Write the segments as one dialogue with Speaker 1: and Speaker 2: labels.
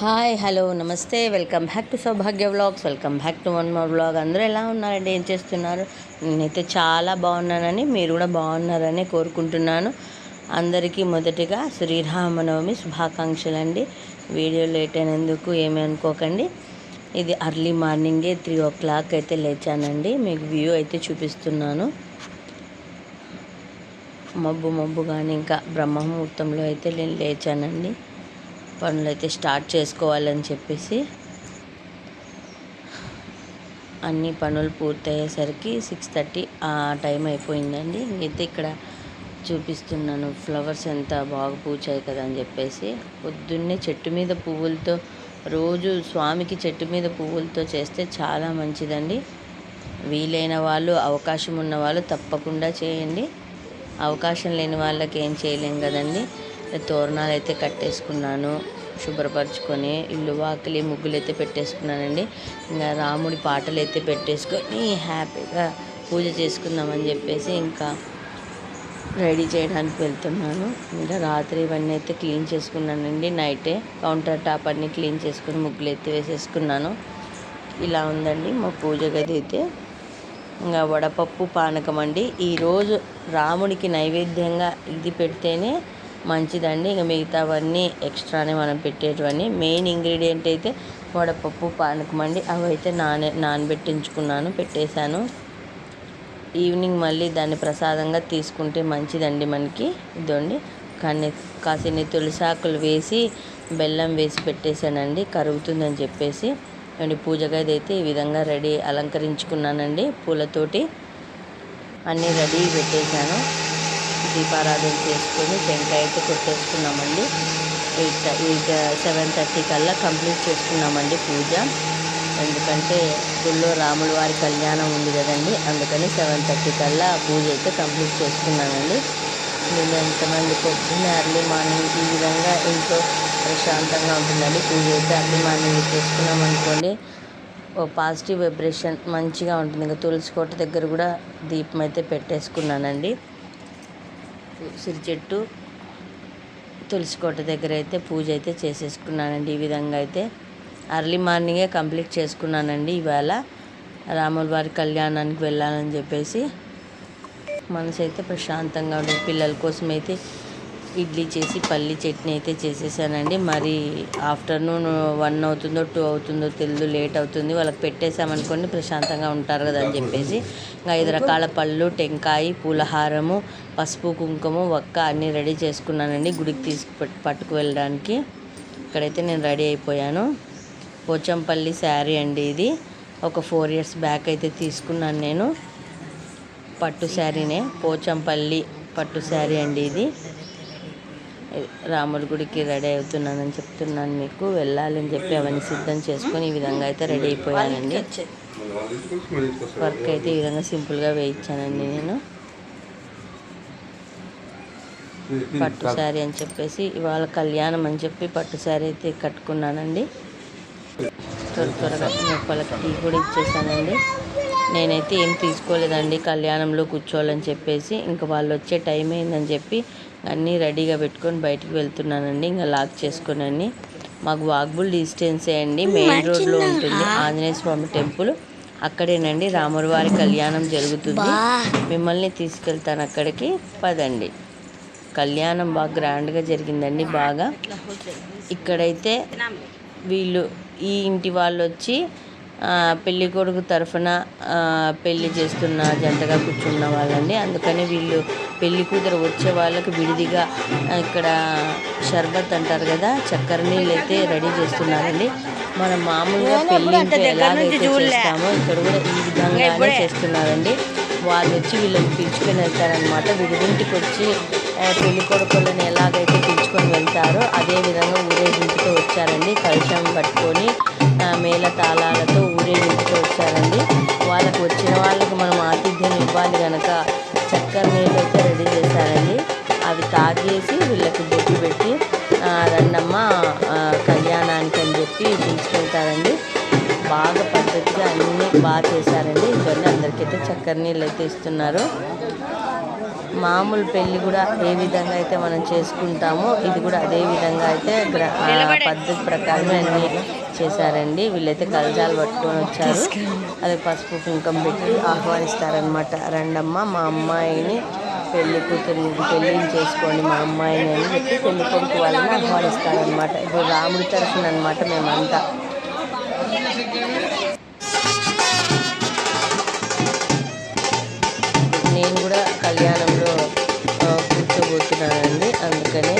Speaker 1: Hi hello namaste. Welcome back to Soubhagya vlogs. Welcome back to one more vlog. అందరూ ఎలా ఉన్నారండి? ఏం చేస్తున్నారు? నేనైతే చాలా బాగున్నానని మీరు కూడా బాగున్నారని కోరుకుంటున్నాను. అందరికీ మొదటిగా శ్రీరామనవమి శుభాకాంక్షలు అండి వీడియో లేట్ అయినందుకు ఏమీ అనుకోకండి. ఇది అర్లీ మార్నింగే త్రీ ఓ క్లాక్ అయితే లేచానండి. మీకు వ్యూ అయితే చూపిస్తున్నాను. మబ్బు మబ్బు కానీ ఇంకా బ్రహ్మముహూర్తంలో అయితే నేను లేచానండి. పనులు అయితే స్టార్ట్ చేసుకోవాలని చెప్పేసి అన్ని పనులు పూర్తయ్యేసరికి సిక్స్ థర్టీ ఆ టైం అయిపోయిందండి. అయితే ఇక్కడ చూపిస్తున్నాను ఫ్లవర్స్ ఎంత బాగా పూచాయి కదా అని చెప్పేసి. పొద్దున్నే చెట్టు మీద పువ్వులతో రోజు స్వామికి చెట్టు మీద పువ్వులతో చేస్తే చాలా మంచిదండి. వీలైన వాళ్ళు అవకాశం ఉన్న వాళ్ళు తప్పకుండా చేయండి. అవకాశం లేని వాళ్ళకి ఏం చేయలేం కదండి. తోరణాలు అయితే కట్టేసుకున్నాను శుభ్రపరచుకొని ఇల్లు వాకిలి ముగ్గులు అయితే పెట్టేసుకున్నానండి. ఇంకా రాముడి పాటలు అయితే పెట్టేసుకొని హ్యాపీగా పూజ చేసుకుందామని చెప్పేసి ఇంకా రెడీ చేయడానికి వెళ్తున్నాను. ఇంకా రాత్రి ఇవన్నీ అయితే క్లీన్ చేసుకున్నానండి. నైటే కౌంటర్ టాప్ అన్నీ క్లీన్ చేసుకుని ముగ్గులు అయితే వేసేసుకున్నాను. ఇలా ఉందండి మా పూజ గది అయితే. ఇంకా వడపప్పు పానకం అండి. ఈరోజు రాముడికి నైవేద్యంగా ఇది పెడితేనే మంచిదండి. ఇంకా మిగతావన్నీ ఎక్స్ట్రానే మనం పెట్టేటివన్నీ. మెయిన్ ఇంగ్రీడియంట్ అయితే వడపప్పు పానకం అండి అవి అయితే నానే నానబెట్టించుకున్నాను పెట్టేశాను. ఈవినింగ్ మళ్ళీ దాన్ని ప్రసాదంగా తీసుకుంటే మంచిదండి మనకి. ఇదండి కానీ కాసిన్ని తులసాకులు వేసి బెల్లం వేసి పెట్టేశానండి. కరుగుతుందని చెప్పేసి. అండి పూజ గది అయితే ఈ విధంగా రెడీ అలంకరించుకున్నానండి పూలతోటి. అన్నీ రెడీ పెట్టేశాను. దీపారాధన చేసుకొని టెంకాయ అయితే కొట్టేసుకున్నామండి. ఎయిట్ ఎయిట్ సెవెన్ థర్టీ కల్లా కంప్లీట్ చేసుకున్నామండి పూజ. ఎందుకంటే గుళ్ళో రాముల వారి కళ్యాణం ఉంది కదండి అందుకని సెవెన్ థర్టీ కల్లా పూజ అయితే కంప్లీట్ చేసుకున్నానండి. నేను ఎంతమంది పొద్దున్న ఎర్లీ మార్నింగ్ ఈ విధంగా ఇంట్లో ప్రశాంతంగా ఉంటుందండి. పూజ అయితే ఎర్లీ మార్నింగ్ చేసుకున్నాం అనుకోండి ఓ పాజిటివ్ వైబ్రేషన్ మంచిగా ఉంటుంది. ఇంకా తులసి కోట దగ్గర కూడా దీపం అయితే పెట్టేసుకున్నానండి. సిరి చెట్టు తులసి కోట దగ్గర అయితే పూజ అయితే చేసేసుకున్నానండి. ఈ విధంగా అయితే అర్లీ మార్నింగే కంప్లీట్ చేసుకున్నానండి. ఇవాళ రాముల వారి కళ్యాణానికి వెళ్ళాలని చెప్పేసి మనసు అయితే ప్రశాంతంగా ఉండేది పిల్లల కోసం అయితే ఇడ్లీ చేసి పల్లి చట్నీ అయితే చేసేసానండి. మరి ఆఫ్టర్నూన్ వన్ అవుతుందో టూ అవుతుందో తెలియదు లేట్ అవుతుంది. వాళ్ళకి పెట్టేసామనుకోండి ప్రశాంతంగా ఉంటారు కదా అని చెప్పేసి. ఇంకా ఐదు రకాల పళ్ళు టెంకాయ పూలహారము పసుపు కుంకుమ ఒక్క అన్నీ రెడీ చేసుకున్నానండి గుడికి తీసుకు పట్టుకు వెళ్ళడానికి ఇక్కడైతే నేను రెడీ అయిపోయాను. పోచంపల్లి శారీ అండి ఇది. ఒక ఫోర్ ఇయర్స్ బ్యాక్ అయితే తీసుకున్నాను నేను. పట్టు శారీనే పోచంపల్లి పట్టు శారీ అండి ఇది. రాముడి గుడికి రెడీ అవుతున్నానని చెప్తున్నాను మీకు. వెళ్ళాలని చెప్పి అవన్నీ సిద్ధం చేసుకొని ఈ విధంగా అయితే రెడీ అయిపోయానండి. వర్క్ అయితే ఈ విధంగా సింపుల్గా వేయించానండి నేను. పట్టు శారీ అని చెప్పేసి ఇవాళ కళ్యాణం అని చెప్పి పట్టు శారీ అయితే కట్టుకున్నానండి. త్వర త్వరగా వాళ్ళకి టీ కూడా ఇచ్చేసానండి. నేనైతే ఏం తీసుకోలేదండి కళ్యాణంలో కూర్చోవాలని చెప్పేసి. ఇంకా వాళ్ళు వచ్చే టైం అయిందని చెప్పి అన్నీ రెడీగా పెట్టుకొని బయటికి వెళ్తున్నానండి. ఇంకా లాక్ చేసుకుని మాకు వాక్బుల్ డిస్టెన్సే అండి. మెయిన్ రోడ్లో ఉంటుంది ఆంజనేయ స్వామి టెంపుల్. అక్కడేనండి రాములవారి కళ్యాణం జరుగుతుంది. మిమ్మల్ని తీసుకెళ్తాను అక్కడికి. పదండి. కళ్యాణం బాగా గ్రాండ్గా జరిగిందండి బాగా. ఇక్కడైతే వీళ్ళు ఈ ఇంటి వాళ్ళు వచ్చి పెళ్ళి కొడుకు తరఫున పెళ్ళి చేస్తున్న జంటగా కూర్చున్న వాళ్ళండి. అందుకని వీళ్ళు పెళ్ళి కూతురు వచ్చే వాళ్ళకి విడిదిగా ఇక్కడ షర్బత్ అంటారు కదా చక్కెర నీళ్ళు అయితే రెడీ చేస్తున్నారండి. మనం మామూలుగా పెళ్ళి ఎలాగైతే చేస్తామో ఇక్కడ కూడా ఈ విధంగానే చేస్తున్నారండి. వాళ్ళు వచ్చి వీళ్ళని పిలుచుకొని వెళ్తారనమాట విడిదింటికి వచ్చి పెళ్ళి కొడుకులను ఎలాగైతే పిలుచుకొని వెళ్తారో అదే విధంగా ఊరేగింపుతో వచ్చారండి. కలుషం పట్టుకొని మేళ తాళాలతో ఊరేగింపుతో వచ్చారండి. వాళ్ళకు వచ్చిన వాళ్ళకి మనం ఆతిథ్యం ఇవ్వాలి కనుక చక్కెర నీళ్ళు అయితే రెడీ చేశారండి. అవి తాగేసి వీళ్ళకి బొట్టు పెట్టి రండమ్మ కళ్యాణానికి అని చెప్పి పిలుచుకెళ్తారండి బాగా పద్ధతిగా అన్నీ బాగా చేశారండి. ఇవన్నీ అందరికైతే చక్కెర నీళ్ళు అయితే ఇస్తున్నారు. మామూలు పెళ్ళి కూడా ఏ విధంగా అయితే మనం చేసుకుంటామో ఇది కూడా అదే విధంగా అయితే పద్ధతి ప్రకారం అన్ని చేశారండి. వీళ్ళైతే కలజాలు పట్టుకొని వచ్చారు. అది పసుపు కుంకం పెట్టి ఆహ్వానిస్తారనమాట రండమ్మ మా అమ్మాయిని పెళ్ళి కూతురిని పెళ్ళిని చేసుకోండి మా అమ్మాయిని అని చెప్పి పెళ్ళి కొడుకు వాళ్ళని ఆహ్వానిస్తారనమాట ఇప్పుడు రాముడి తరఫున అనమాట మేమంతా. నేను కూడా కళ్యాణంలో కూర్చోబోతున్నానండి. అందుకనే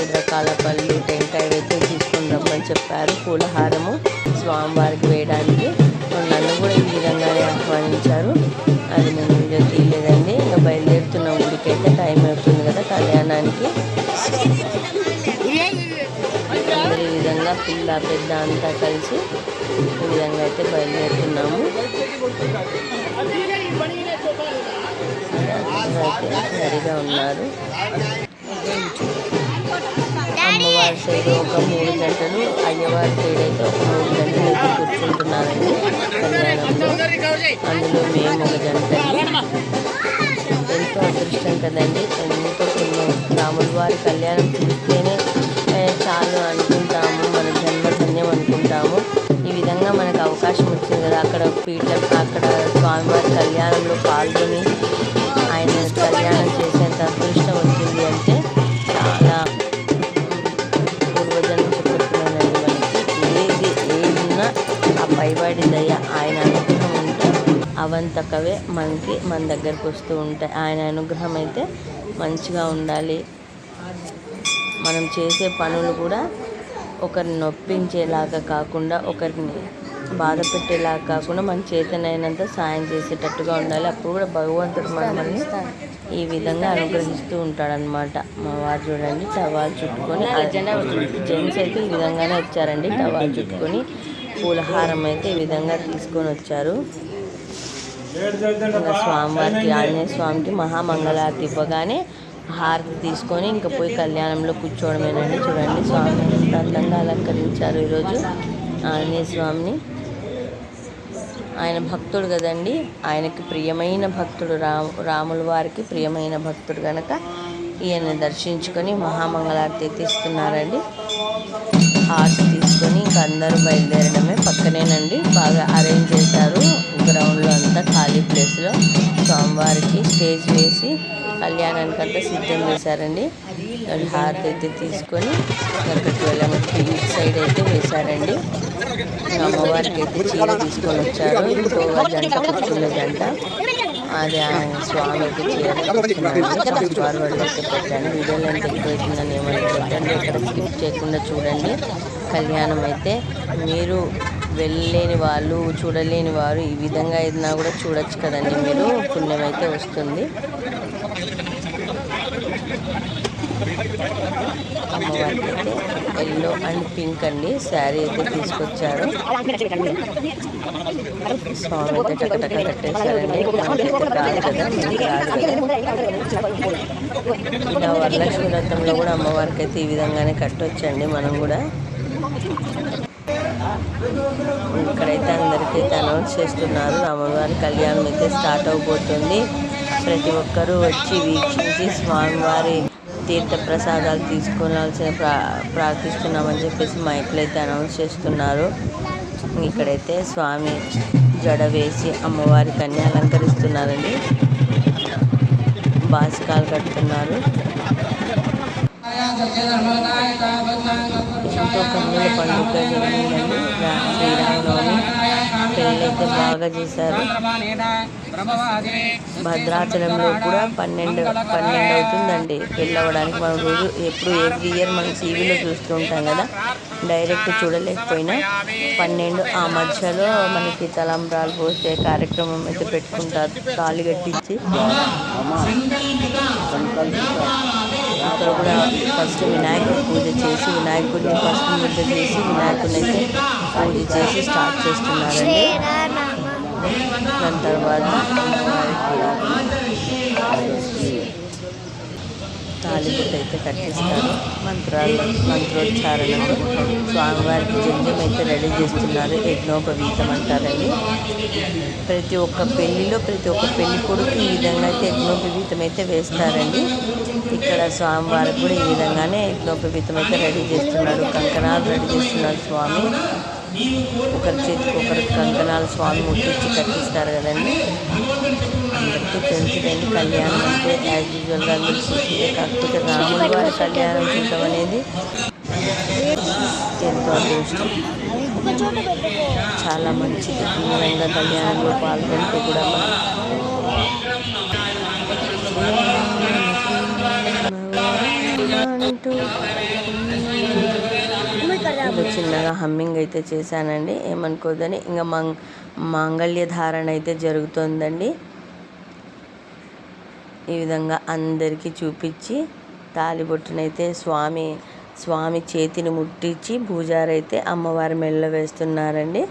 Speaker 1: ఐదు రకాల పళ్ళు టెంకాయ అయితే తీసుకుని రమ్మని చెప్పారు. పూలహారము స్వామివారికి వేయడానికి విధంగా పిల్ల పెద్ద అంతా కలిసి ఈ విధంగా అయితే బయలుదేరుతున్నాము. అయితే ఉన్నారు. అమ్మవారి సైడ్ ఒక మూడు గంటలు అయ్యవారి సైడ్ అయితే ఒక మూడు గంటలు అయితే కూర్చుంటున్నారండి. కళ్యాణంలో అందులో మేము ఒక జంట ఎంతో అదృష్టం కదండి. ఎంతో పుణ్యం. రాముల వారి కళ్యాణం చూస్తేనే అవకాశం వచ్చింది కదా. అక్కడ పీఠ అక్కడ స్వామివారి కళ్యాణంలో పాల్గొని ఆయన కళ్యాణం చేసేంత అదృష్టం వచ్చింది అంటే చాలా పూర్వజన్మ చెప్పుకున్నానండి మనకి ఏది ఏదున్నా ఆ పైవాడి దయ ఆయన అనుగ్రహం ఉంటే అవంతకవే మనకి మన దగ్గరకు వస్తూ ఉంటాయి. ఆయన అనుగ్రహం అయితే మంచిగా ఉండాలి. మనం చేసే పనులు కూడా ఒకరిని నొప్పించేలాగా కాకుండా ఒకరిని బాధ పెట్టేలా కాకుండా మన చేతనైనంత సాయం చేసేటట్టుగా ఉండాలి. అప్పుడు కూడా భగవంతుడు మనల్ని ఈ విధంగా అనుగ్రహిస్తూ ఉంటాడనమాట మా వారు చూడండి టవాల్ చుట్టుకొని జెంట్స్ అయితే ఈ విధంగానే వచ్చారండి. టవాల్ చుట్టుకొని పూలహారం అయితే ఈ విధంగా తీసుకొని వచ్చారు. ఇంకా స్వామివారికి ఆంజనేయ స్వామికి మహామంగళారతి ఇవ్వగానే హారతి తీసుకొని ఇంకా పోయి కళ్యాణంలో కూర్చోవడమేనండి. చూడండి స్వామి అందంగా అలంకరించారు ఈరోజు ఆంజనేయ స్వామిని. ఆయన భక్తుడు కదండి. ఆయనకి ప్రియమైన భక్తుడు రాము రాముల వారికి ప్రియమైన భక్తుడు కనుక ఈయన దర్శించుకొని మహామంగళారతి తీస్తున్నారండి. హారతి తీసుకొని ఇంకా అందరూ బయలుదేరడమే పక్కనేనండి. బాగా అరేంజ్ చేశారు గ్రౌండ్లో అంతా ఖాళీ ప్లేస్లో. స్వామివారికి స్టేజ్ వేసి కళ్యాణానికి అంతా సిద్ధం చేశారండి. అది హారతి అయితే తీసుకొని అక్కడికి వెళ్ళాము. ఇటు సైడ్ అయితే వేశారండి. అమ్మవారికి అయితే చీర తీసుకొని వచ్చారు. జంట కూర్చున్న జంట. అది స్వామికి చీర ఫార్వర్డ్ పెట్టాను. వీడియోలో ఎంత ఎక్కువ అవుతుందని ఏమనుకుంటండి ఇక్కడ స్కిప్ చేయకుండా చూడండి. కళ్యాణం అయితే మీరు వెళ్ళలేని వాళ్ళు చూడలేని వారు ఈ విధంగా అయినా కూడా చూడొచ్చు కదండి మీరు. పుణ్యం అయితే వస్తుంది అమ్మవారికి అయితే ఎల్లో అండ్ పింక్ అండి శారీ అయితే తీసుకొచ్చారు. స్వామి అయితే టకటక కట్టేశారండి. ఇలా వరలక్ష్మి వ్రతంలో కూడా అమ్మవారికి అయితే ఈ విధంగానే కట్టొచ్చండి మనం కూడా. ఇక్కడైతే అందరికైతే అనౌన్స్ చేస్తున్నారు. రామవారి కళ్యాణం అయితే స్టార్ట్ అవబోతుంది. ప్రతి ఒక్కరూ వచ్చి వీక్షించి స్వామివారి తీర్థ ప్రసాదాలు తీసుకోవాల్సిన ప్రా ప్రార్థిస్తున్నామని చెప్పేసి మైక్లో అయితే అనౌన్స్ చేస్తున్నారు. ఇక్కడైతే స్వామి జడ వేసి అమ్మవారి కన్య అలంకరిస్తున్నారండి. బాసికాలు కడుతున్నారు. ఎంతో కన్నుల పండుగ జరిగిందండి. రా- శ్రీరామనవమి. పెళ్ళైతే బాగా చేశారు? భద్రాచలంలో కూడా పన్నెండు పన్నెండు అవుతుందండి పెళ్ళి అవ్వడానికి మనం రోజు ఎప్పుడు ఎవ్రీ ఇయర్ మనం టీవీలో చూస్తూ ఉంటాం కదా. డైరెక్ట్ చూడలేకపోయినా పన్నెండు ఆ మధ్యలో మనకి తలంబ్రాలు పోసే కార్యక్రమం అయితే పెట్టుకుంటారు. తాళి కట్టించి. అక్కడ కూడా ఫస్ట్ వినాయకుడి పూజ చేసి వినాయకుడిని ఫస్ట్ ముద్ద చేసి వినాయకుడిని అయితే పూజ చేసి స్టార్ట్ చేస్తున్నారండి. దాని తర్వాత తాలిబొట్టు అయితే కట్టిస్తారు మంత్రాలు మంత్రోచ్చారణతో స్వామివారికి జంజం అయితే రెడీ చేస్తున్నారు. యజ్ఞోపవీతం అంటారండి ప్రతి ఒక్క పెళ్ళిలో ప్రతి ఒక్క పెళ్ళి కొడుకు ఈ విధంగా అయితే యజ్ఞోపవీతం అయితే వేస్తారండి. ఇక్కడ స్వామివారికి కూడా ఈ విధంగానే యజ్ఞోపవీతం అయితే రెడీ చేస్తున్నారు. కంకణాలు రెడీ చేస్తున్నారు స్వామి. ఒకరి చేతికి ఒకరి కంకణాలు స్వామి ముట్టించి కట్టిస్తారు కదండి. అందరికీ తెలిసిందండి కళ్యాణం అంటే యాజ్ యూజువల్గా అందరూ చూసిందే. కాకపోతే రాముడి వారి కళ్యాణం చూడడం అనేది ఎంతో అదృష్టం. చాలా మంచిది. ఈ కళ్యాణంలో పాల్గొంటే కూడా మనం. చిన్నగా హమ్మింగ్ అయితే చేశానండి. ఏమనుకోదని ఇంకా మంగ్ మాంగళ్య ధారణ అయితే జరుగుతుందండి. ఈ విధంగా అందరికీ చూపించి తాలిబొట్టునైతే స్వామి స్వామి చేతిని ముట్టించి పూజారైతే అమ్మవారి మెల్ల వేస్తున్నారండి.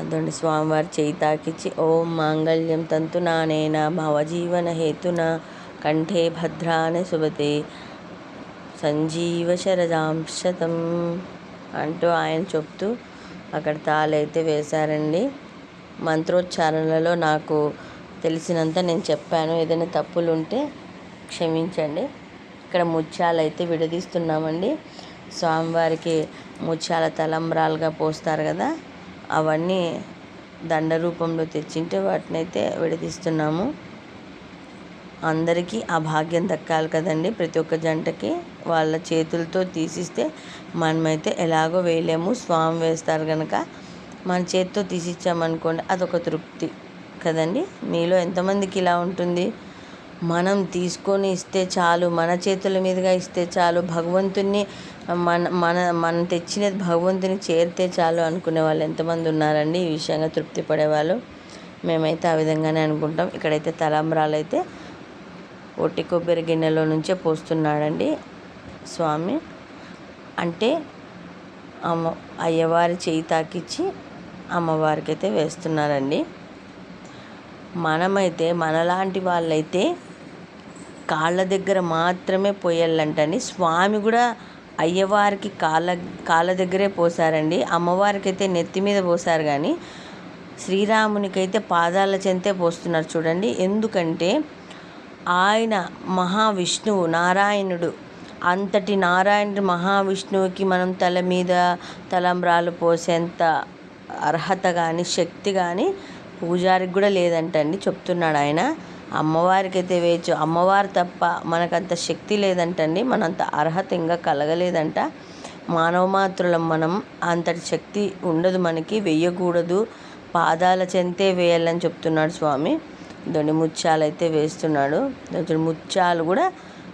Speaker 1: అదండి స్వామివారి చేయి తాకిచ్చి ఓం మాంగళ్యం తంతునానేన భవజీవన హేతున కంఠే భద్రాని శుభతే సంజీవ శరదాంశతం అంటూ ఆయన చెప్తూ అక్కడ తాళైతే వేశారండి. మంత్రోచ్చారణలో నాకు తెలిసినంత నేను చెప్పాను. ఏదైనా తప్పులు ఉంటే క్షమించండి. ఇక్కడ ముత్యాలు అయితే విడదీస్తున్నామండి. స్వామివారికి ముత్యాల తలంబ్రాలుగా పోస్తారు కదా అవన్నీ దండ రూపంలో తెచ్చింటే వాటిని అయితే విడదీస్తున్నాము. అందరికీ ఆ భాగ్యం దక్కాలి కదండి. ప్రతి ఒక్క జంటకి వాళ్ళ చేతులతో తీసిస్తే మనమైతే ఎలాగో వేయలేము. స్వామి వేస్తారు కనుక మన చేతితో తీసిచ్చామనుకోండి అదొక తృప్తి కదండి. మీలో ఎంతమందికి ఇలా ఉంటుంది? మనం తీసుకొని ఇస్తే చాలు మన చేతుల మీదుగా ఇస్తే చాలు భగవంతుని మన మన మనం తెచ్చినది భగవంతుని చేరితే చాలు అనుకునే వాళ్ళు ఎంతమంది ఉన్నారండి? ఈ విషయంగా తృప్తి పడేవాళ్ళు. మేమైతే ఆ విధంగానే అనుకుంటాం. ఇక్కడైతే తలంబ్రాలు అయితే ఒట్టి కొబ్బరి గిన్నెలో నుంచే పోస్తున్నాడండి స్వామి. అంటే అమ్మ అయ్యవారి చేయి తాకిచ్చి అమ్మవారికి అయితే వేస్తున్నారండి. మనమైతే మనలాంటి వాళ్ళైతే కాళ్ళ దగ్గర మాత్రమే పోయాలంటండి. స్వామి కూడా అయ్యవారికి కాళ్ళ కాళ్ళ దగ్గరే పోసారండి. అమ్మవారికి అయితే నెత్తి మీద పోసారు కానీ శ్రీరామునికైతే పాదాల చెంతే పోస్తున్నారు చూడండి. ఎందుకంటే ఆయన మహావిష్ణువు నారాయణుడు. అంతటి నారాయణుడు మహావిష్ణువుకి మనం తల మీద తలంబ్రాలు పోసేంత అర్హత కానీ శక్తి కానీ పూజారికి కూడా లేదంటండి చెప్తున్నాడు ఆయన. అమ్మవారికి అయితే వేయచ్చు అమ్మవారు తప్ప మనకంత శక్తి లేదంటండి మనంత అర్హత ఇంకా కలగలేదంట. మానవ మాత్రులం మనం అంతటి శక్తి ఉండదు మనకి వెయ్యకూడదు పాదాల చెంతే వేయాలని చెప్తున్నాడు స్వామి. దొండి ముత్యాలు అయితే వేస్తున్నాడు. దాని ముత్యాలు కూడా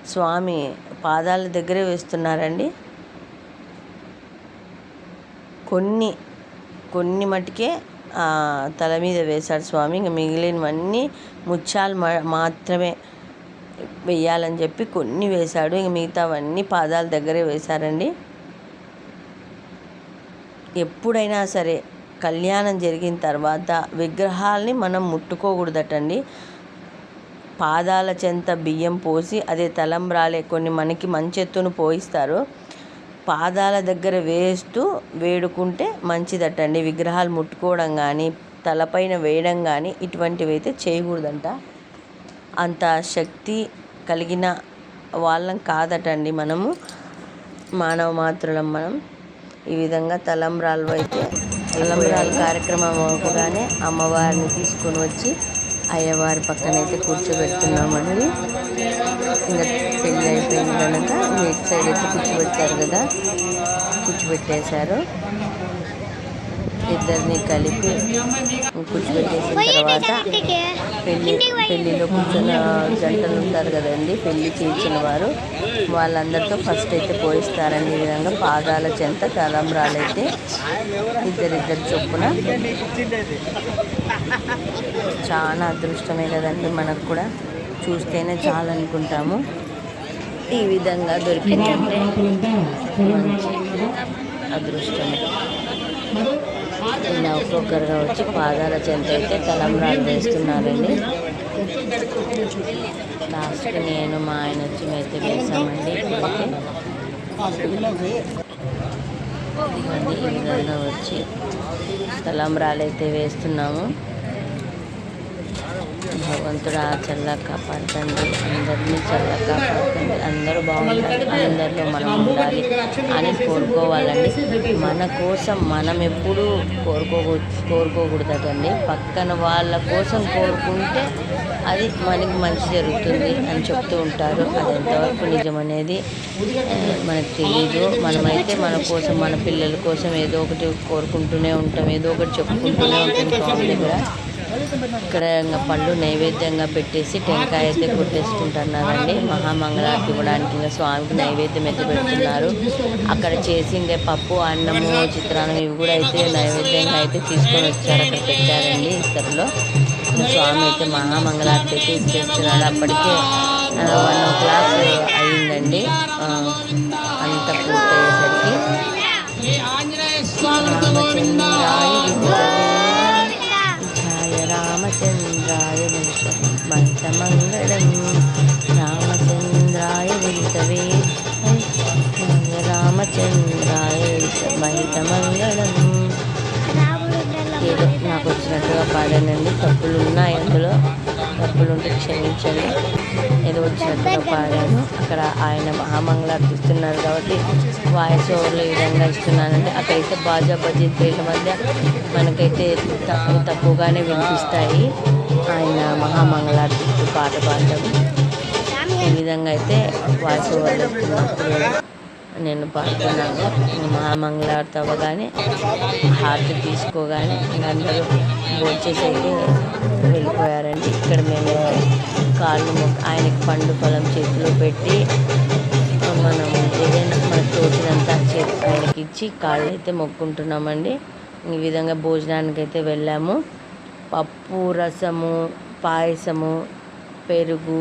Speaker 1: స్వామి పాదాల దగ్గరే వేస్తున్నారండి. కొన్ని కొన్ని మటుకే తల మీద వేశాడు స్వామి. ఇంకా మిగిలినవన్నీ ముత్యాలు మాత్రమే వేయాలని చెప్పి కొన్ని వేశాడు. ఇంక మిగతావన్నీ పాదాల దగ్గరే వేశారండి. ఎప్పుడైనా సరే కళ్యాణం జరిగిన తర్వాత విగ్రహాల్ని మనం ముట్టుకోకూడదటండి. పాదాల చెంత బియ్యం పోసి అదే తలంబ్రాలే కొన్ని మనకి మంచెత్తును పోయిస్తారు. పాదాల దగ్గర వేస్తూ వేడుకుంటే మంచిదటండి. విగ్రహాలు ముట్టుకోవడం కానీ తలపైన వేయడం కానీ ఇటువంటివి అయితే చేయకూడదంట. అంత శక్తి కలిగిన వాళ్ళం కాదటండి మనము. మానవ మాత్రులం మనం. ఈ విధంగా తలంబ్రాలు అయితే తలంబ్రాల కార్యక్రమం అవ్వగానే అమ్మవారిని తీసుకొని వచ్చి అయ్యవారి పక్కన అయితే కూర్చోబెడుతున్నామండి ఇంకా పెళ్ళి అయిపోయింది కనుక ఇటు సైడ్ అయితే కూర్చోబెట్టారు కదా. కూర్చోబెట్టేశారు. ఇద్దరిని కలిపి కూర్చోబెట్టేసిన తర్వాత పెళ్ళి పెళ్ళిలో కూర్చున్న జంటలు ఉంటారు కదండి. పెళ్ళి చేయించిన వారు. వాళ్ళందరితో ఫస్ట్ అయితే పోయిస్తారండి ఈ విధంగా పాదాల చెంత తలంబ్రాలు అయితే ఇద్దరిద్దరు చొప్పున. చాలా అదృష్టమే కదండి మనకు కూడా. చూస్తేనే చాలా అనుకుంటాము. ఈ విధంగా దొరికిందంటే. మంచి అదృష్టమే. ఇలా ఒక్కొక్కరుగా వచ్చి పాదాల చెంత అయితే తలంబ్రాలు వేస్తున్నారండి. లాస్ట్ నేను మా ఆయన వచ్చి మెత్త వేసామండి. ఈ విధంగా వచ్చి తలంబ్రాలు అయితే వేస్తున్నాము. భగవంతుడు ఆ చల్లగా కాపాడుతుంది అందరినీ చల్లగా కాపాడుతుంది అందరూ బాగుంటారు అందరిలో మనం ఉండాలి అని కోరుకోవాలండి. మన కోసం మనం ఎప్పుడూ కోరుకో కోరుకోకూడదండి. పక్కన వాళ్ళ కోసం కోరుకుంటే అది మనకి మంచి జరుగుతుంది అని చెప్తూ ఉంటారు. అది ఎంతవరకు నిజం అనేది మనకు తెలియదు మనమైతే మన కోసం మన పిల్లల కోసం ఏదో ఒకటి కోరుకుంటూనే ఉంటాం. ఏదో ఒకటి చెప్పుకుంటూనే ఉంటాం. స్వామి దగ్గర ఇక్కడ ఇంకా పళ్ళు నైవేద్యంగా పెట్టేసి టెంకాయ అయితే కొట్టేసుకుంటున్నారండి మహామంగళారతి ఇవ్వడానికి ఇంకా స్వామికి నైవేద్యం అయితే పెడుతున్నారు. అక్కడ చేసిందే పప్పు అన్నము చిత్రాన్నం ఇవి కూడా అయితే నైవేద్యంగా అయితే తీసుకొని వచ్చారు అక్కడ పెట్టారండి ఇతరులో. స్వామి అయితే మహామంగళారతి అయితే ఇచ్చేస్తున్నాడు అప్పటికే వన్ ఓ క్లాక్ అయిందండి. అంత పూర్తి రామచంద్రాయ మంగళం రామచంద్రాయ విద్మహే రామచంద్రాయ మంగళం ఏదో నాకు వచ్చినట్టుగా పాడానండి. తప్పులు ఉన్నాయి అందులో. తప్పులు ఉంటే క్షమించండి. ఏదో వచ్చినట్టుగా పాడాను. అక్కడ ఆయన మహామంగళార్తి ఇస్తున్నారు కాబట్టి వాయిస్ ఓవర్లో ఈ విధంగా ఇస్తున్నానండి. అక్కడైతే బాజా బజీ పేర్ల మధ్య మనకైతే తక్కువ తక్కువగానే వినిపిస్తాయి. ఆయన మహామంగళార్తి ఇస్తూ పాట పాడటం ఈ విధంగా అయితే వాయిస్ ఓవర్లో ఇస్తున్నారు నేను పాడుతున్నాను మహామంగళారతి అవ్వగానే హారతి తీసుకోగానే అందరూ భోంచేసి వెళ్ళిపోయారండి. ఇక్కడ మేము కాళ్ళు ఆయనకి పండు పొలం చేతిలో పెట్టి మనం ఏదైనా మనకు తోచినంత చేతి ఆయనకి ఇచ్చి కాళ్ళు అయితే మొక్కుంటున్నామండి. ఈ విధంగా భోజనానికి అయితే వెళ్ళాము. పప్పు రసము పాయసము పెరుగు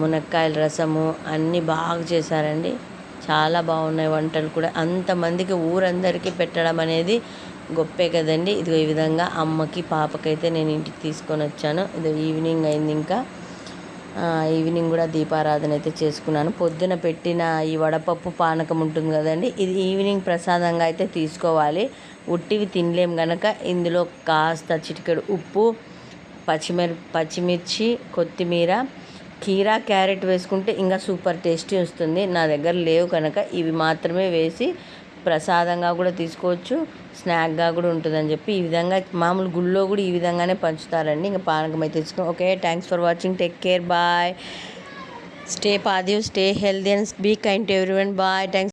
Speaker 1: మునక్కాయల రసము అన్నీ బాగా చేశారండి. చాలా బాగున్నాయి వంటలు కూడా. అంతమందికి ఊరందరికీ పెట్టడం అనేది గొప్పే కదండి. ఇది ఈ విధంగా అమ్మకి పాపకైతే నేను ఇంటికి తీసుకొని వచ్చాను. ఇది ఈవినింగ్ అయింది ఇంకా. ఈవినింగ్ కూడా దీపారాధన అయితే చేసుకున్నాను. పొద్దున పెట్టిన ఈ వడపప్పు పానకం ఉంటుంది కదండి. ఇది ఈవినింగ్ ప్రసాదంగా అయితే తీసుకోవాలి. ఉట్టివి తినలేం కనుక ఇందులో కాస్త చిటికెడు ఉప్పు పచ్చిమిర్ పచ్చిమిర్చి కొత్తిమీర కీరా క్యారెట్ వేసుకుంటే ఇంకా సూపర్ టేస్టీ వస్తుంది. నా దగ్గర లేవు కనుక ఇవి మాత్రమే వేసి ప్రసాదంగా కూడా తీసుకోవచ్చు స్నాక్గా కూడా ఉంటుందని చెప్పి ఈ విధంగా మామూలు గుళ్ళో కూడా ఈ విధంగానే పంచుతారండి. ఇంకా పానకం అయితే తెచ్చుకో okay thanks for watching. Take care. Bye. Stay positive stay healthy and be kind to one bye. Thanks